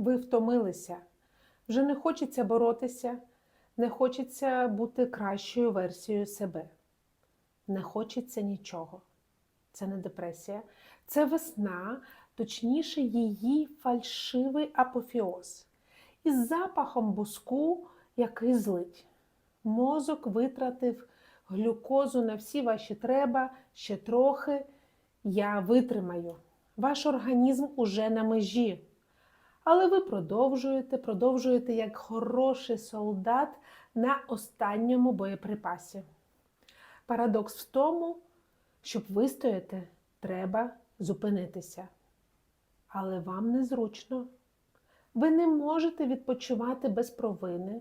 ви втомилися. Вже не хочеться боротися, не хочеться бути кращою версією себе. Не хочеться нічого. Це не депресія, це весна, точніше, її фальшивий апофіоз. Із запахом буску, який злить. Мозок витратив глюкозу на всі ваші треба, ще трохи. Я витримаю. Ваш організм уже на межі. Але ви продовжуєте, продовжуєте як хороший солдат на останньому боєприпасі. Парадокс в тому, щоб вистояти, треба зупинитися. Але вам незручно. Ви не можете відпочивати без провини.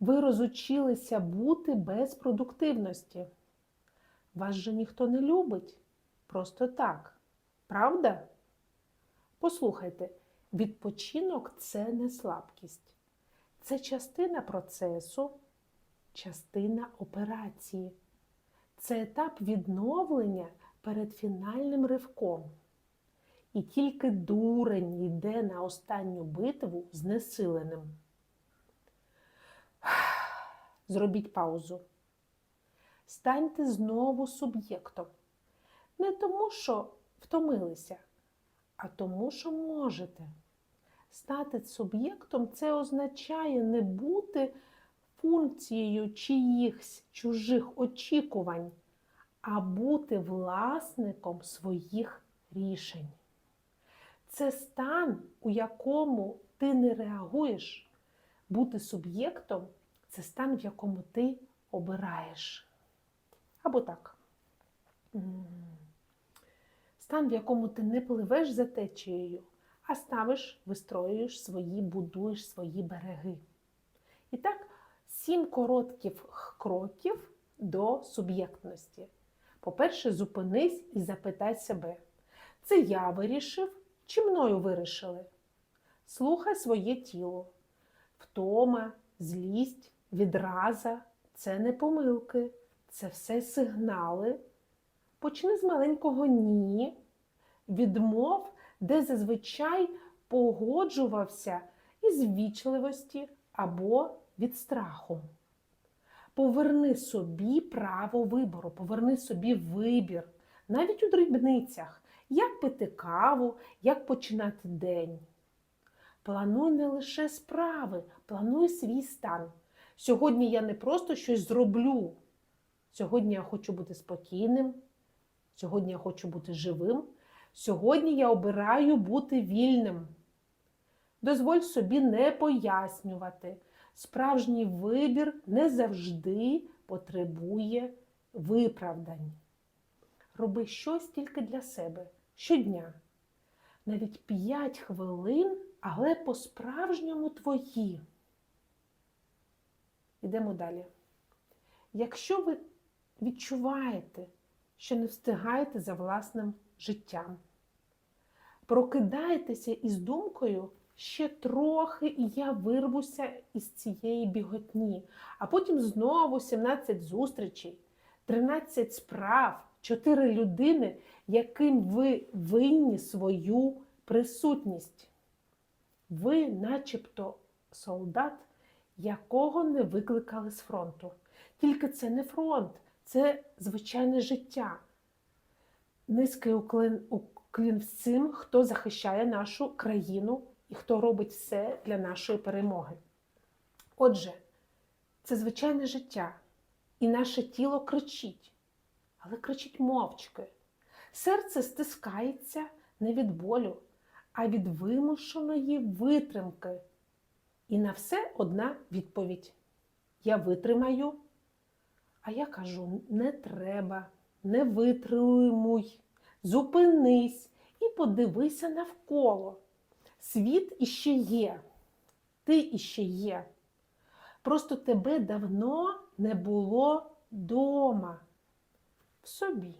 Ви розучилися бути без продуктивності. Вас же ніхто не любить. Просто так. Правда? Послухайте, відпочинок це не слабкість. Це частина процесу, частина операції. Це етап відновлення перед фінальним ривком. І тільки дурень йде на останню битву знесиленим. Зробіть паузу. Станьте знову суб'єктом. Не тому, що втомилися, а тому, що можете. Стати суб'єктом це означає не бути функцією чиїхсь чужих очікувань, а бути власником своїх рішень. Це стан, у якому ти не реагуєш. Бути суб'єктом це стан, в якому ти обираєш. Або так. Стан, в якому ти не пливеш за течією, а ставиш, вистроюєш свої, будуєш свої береги. І так, сім коротких кроків до суб'єктності. По-перше, зупинись і запитай себе: це я вирішив чи мною вирішили? Слухай своє тіло. Втома, злість, відраза це не помилки, це все сигнали. Почни з маленького ні, відмов, де зазвичай погоджувався із вічливості або від страху. Поверни собі право вибору, поверни собі вибір, навіть у дрібницях, як пити каву, як починати день. Плануй не лише справи, плануй свій стан. Сьогодні я не просто щось зроблю. Сьогодні я хочу бути спокійним, сьогодні я хочу бути живим, сьогодні я обираю бути вільним. Дозволь собі не пояснювати. Справжній вибір не завжди потребує виправдань. Роби щось тільки для себе щодня. Навіть 5 хвилин, але по-справжньому твої. Йдемо далі. Якщо ви відчуваєте, що не встигаєте за власним життям, прокидайтеся із думкою ще трохи, і я вирвуся із цієї біготні, а потім знову 17 зустрічей, 13 справ, 4 людини, яким ви винні свою присутність. Ви, начебто, солдат, якого не викликали з фронту. Тільки це не фронт, це звичайне життя. Низький уклін, уклін всім, хто захищає нашу країну і хто робить все для нашої перемоги. Отже, це звичайне життя, і наше тіло кричить, але кричить мовчки. Серце стискається не від болю, а від вимушеної витримки. І на все одна відповідь: Я витримаю. А я кажу: не треба, не витримуй, зупинись і подивися навколо. Світ іще є, ти іще є. Просто тебе давно не було дома в собі.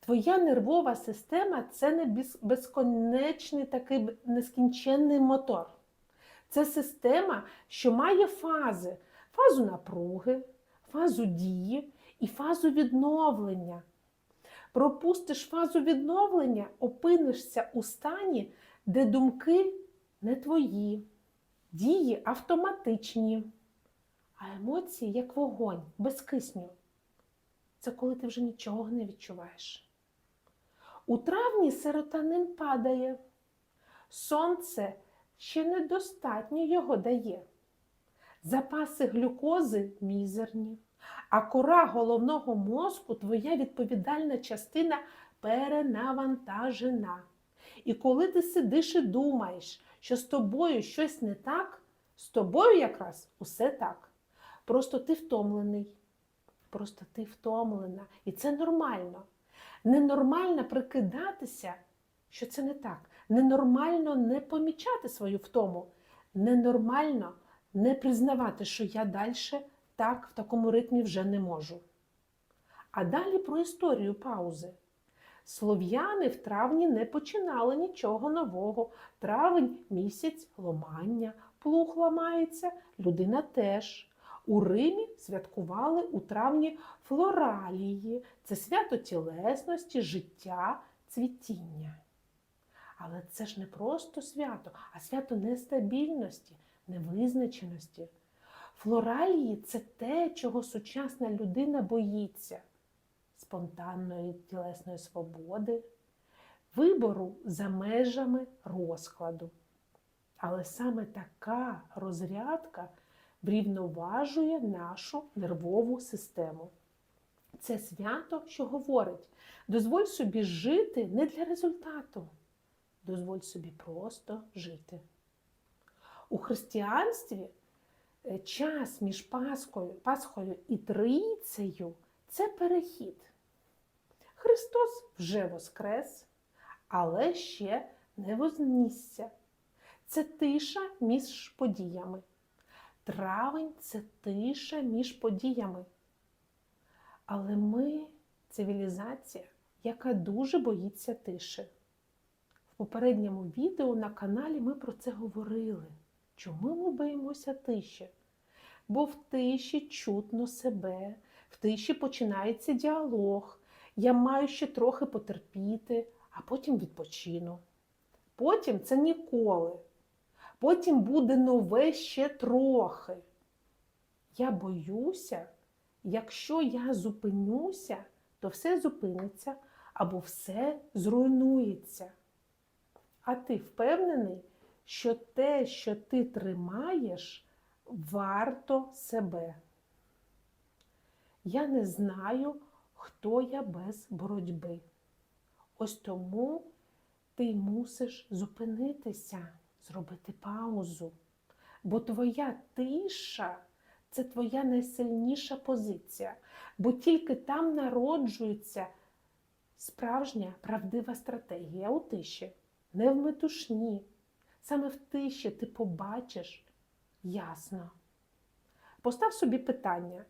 Твоя нервова система це не безконечний такий нескінченний мотор. Це система, що має фази: фазу напруги, фазу дії і фазу відновлення. Пропустиш фазу відновлення, опинишся у стані, де думки не твої, дії автоматичні, а емоції як вогонь, без кисню. Це коли ти вже нічого не відчуваєш. У травні серотонин падає. Сонце ще недостатньо його дає. Запаси глюкози мізерні, а кора головного мозку, твоя відповідальна частина перенавантажена. І коли ти сидиш і думаєш, що з тобою щось не так, з тобою якраз усе так. Просто ти втомлений. Просто ти втомлена. І це нормально. Ненормально прикидатися, що це не так. Ненормально не помічати свою втому. Ненормально не признавати, що я далі так в такому ритмі вже не можу. А далі про історію паузи. Слов'яни в травні не починали нічого нового. Травень місяць ломання, плуг ламається, людина теж. У Римі святкували у травні флоралії. Це свято тілесності, життя, цвітіння. Але це ж не просто свято, а свято нестабільності, невизначеності. Флоралії це те, чого сучасна людина боїться спонтанної тілесної свободи, вибору за межами розкладу. Але саме така розрядка врівноважує нашу нервову систему. Це свято, що говорить: дозволь собі жити не для результату, дозволь собі просто жити. У християнстві е, час між Пасхою, Пасхою і Трійцею це перехід. Христос вже воскрес, але ще не вознісся. Це тиша між подіями. Травень це тиша між подіями. Але ми цивілізація, яка дуже боїться тиші. В попередньому відео на каналі ми про це говорили. Чому ми боїмося тиші? Бо в тиші чутно себе, в тиші починається діалог. Я маю ще трохи потерпіти, а потім відпочину. Потім це ніколи. Потім буде нове ще трохи. Я боюся, якщо я зупинюся, то все зупиниться або все зруйнується. А ти впевнений, що те, що ти тримаєш, варто себе. Я не знаю, хто я без боротьби. Ось тому ти мусиш зупинитися, зробити паузу. Бо твоя тиша це твоя найсильніша позиція, бо тільки там народжується справжня правдива стратегія у тиші, не в метушні. Саме в тиші ти побачиш ясно. Постав собі питання,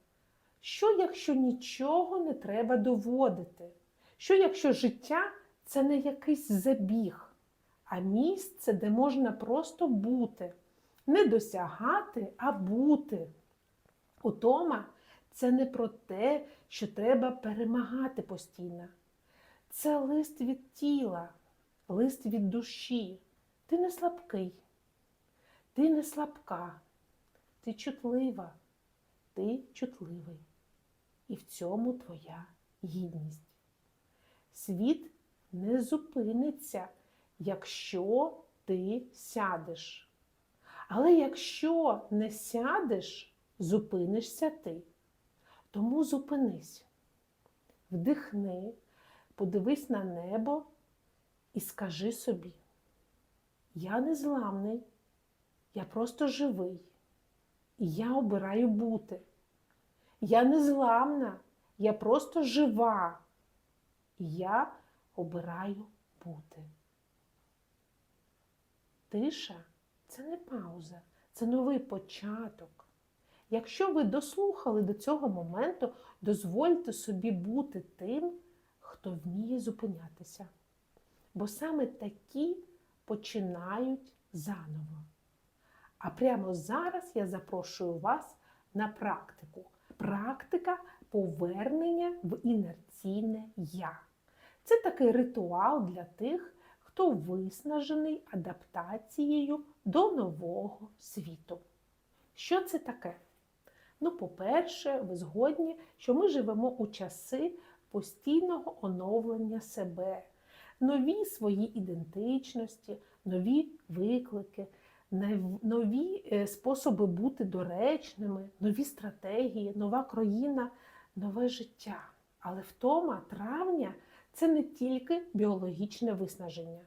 що якщо нічого не треба доводити? Що якщо життя це не якийсь забіг, а місце, де можна просто бути, не досягати, а бути. Утома це не про те, що треба перемагати постійно. Це лист від тіла, лист від душі. Ти не слабкий, ти не слабка, ти чутлива, ти чутливий. І в цьому твоя гідність. Світ не зупиниться, якщо ти сядеш. Але якщо не сядеш, зупинишся ти. Тому зупинись, вдихни, подивись на небо і скажи собі, я не зламний, я просто живий, і я обираю бути. Я не зламна, я просто жива, і я обираю бути. Тиша це не пауза, це новий початок. Якщо ви дослухали до цього моменту, дозвольте собі бути тим, хто вміє зупинятися. Бо саме такі починають заново. А прямо зараз я запрошую вас на практику. Практика повернення в інерційне я. Це такий ритуал для тих, хто виснажений адаптацією до нового світу. Що це таке? Ну, по-перше, ви згодні, що ми живемо у часи постійного оновлення себе, нові свої ідентичності, нові виклики, нові е, способи бути доречними, нові стратегії, нова країна, нове життя. Але втома травня це не тільки біологічне виснаження,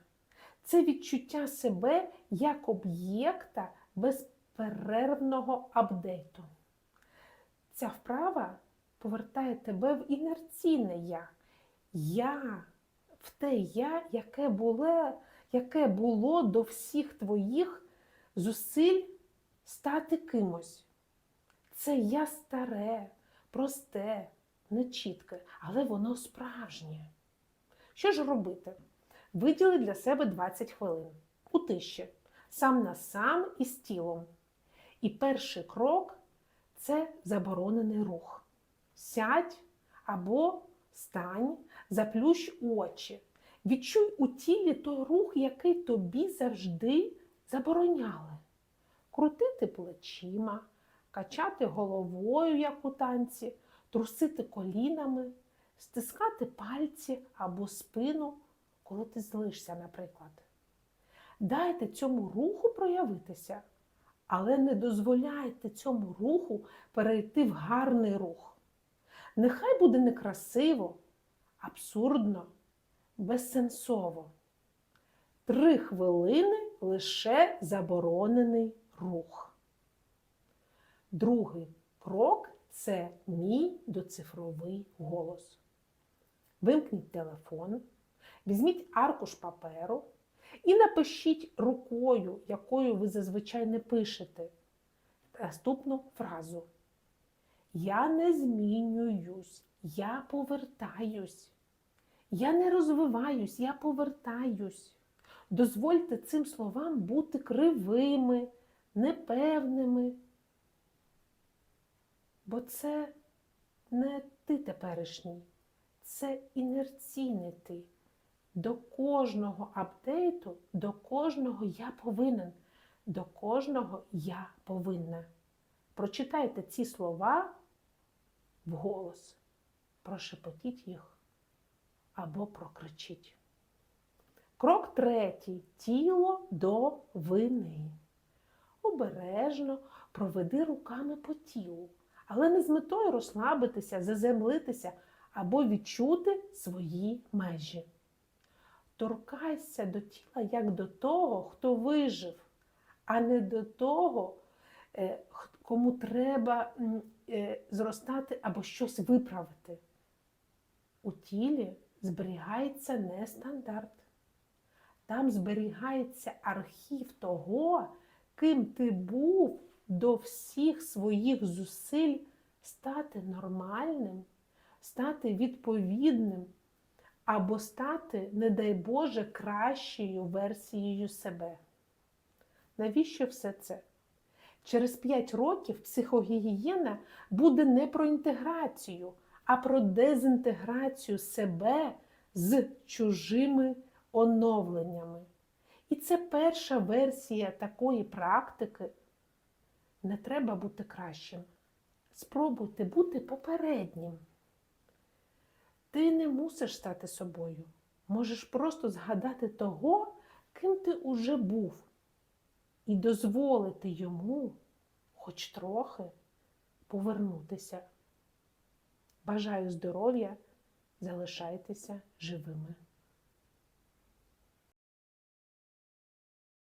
це відчуття себе як об'єкта безперервного апдейту. Ця вправа повертає тебе в інерційне я. Я в те я, яке було, яке було до всіх твоїх зусиль стати кимось. Це я старе, просте, нечітке, але воно справжнє. Що ж робити? Виділи для себе 20 хвилин у тиші, сам на сам із тілом. І перший крок це заборонений рух. Сядь або стань, заплющ очі. Відчуй у тілі той рух, який тобі завжди забороняли. Крутити плечима, качати головою, як у танці, трусити колінами, стискати пальці або спину, коли ти злишся, наприклад. Дайте цьому руху проявитися, але не дозволяйте цьому руху перейти в гарний рух. Нехай буде некрасиво, абсурдно, безсенсово. Три хвилини лише заборонений рух. Другий крок це мій доцифровий голос. Вимкніть телефон, візьміть аркуш паперу і напишіть рукою, якою ви зазвичай не пишете, наступну фразу. Я не змінююсь, я повертаюсь. Я не розвиваюсь, я повертаюсь. Дозвольте цим словам бути кривими, непевними. Бо це не ти теперішній, це інерційний ти. До кожного апдейту, до кожного я повинен, до кожного я повинна. Прочитайте ці слова вголос, прошепотіть їх або прокричіть. Крок третій тіло до вини. Обережно проведи руками по тілу, але не з метою розслабитися, заземлитися або відчути свої межі. Торкайся до тіла як до того, хто вижив, а не до того, кому треба е, зростати або щось виправити. У тілі зберігається не стандарт. Там зберігається архів того, ким ти був до всіх своїх зусиль стати нормальним, стати відповідним або стати, не дай Боже, кращою версією себе. Навіщо все це? Через 5 років психогігієна буде не про інтеграцію, а про дезінтеграцію себе з чужими оновленнями. І це перша версія такої практики. Не треба бути кращим. Спробуйте бути попереднім. Ти не мусиш стати собою. Можеш просто згадати того, ким ти уже був, і дозволити йому, хоч трохи, повернутися. Бажаю здоров'я, залишайтеся живими.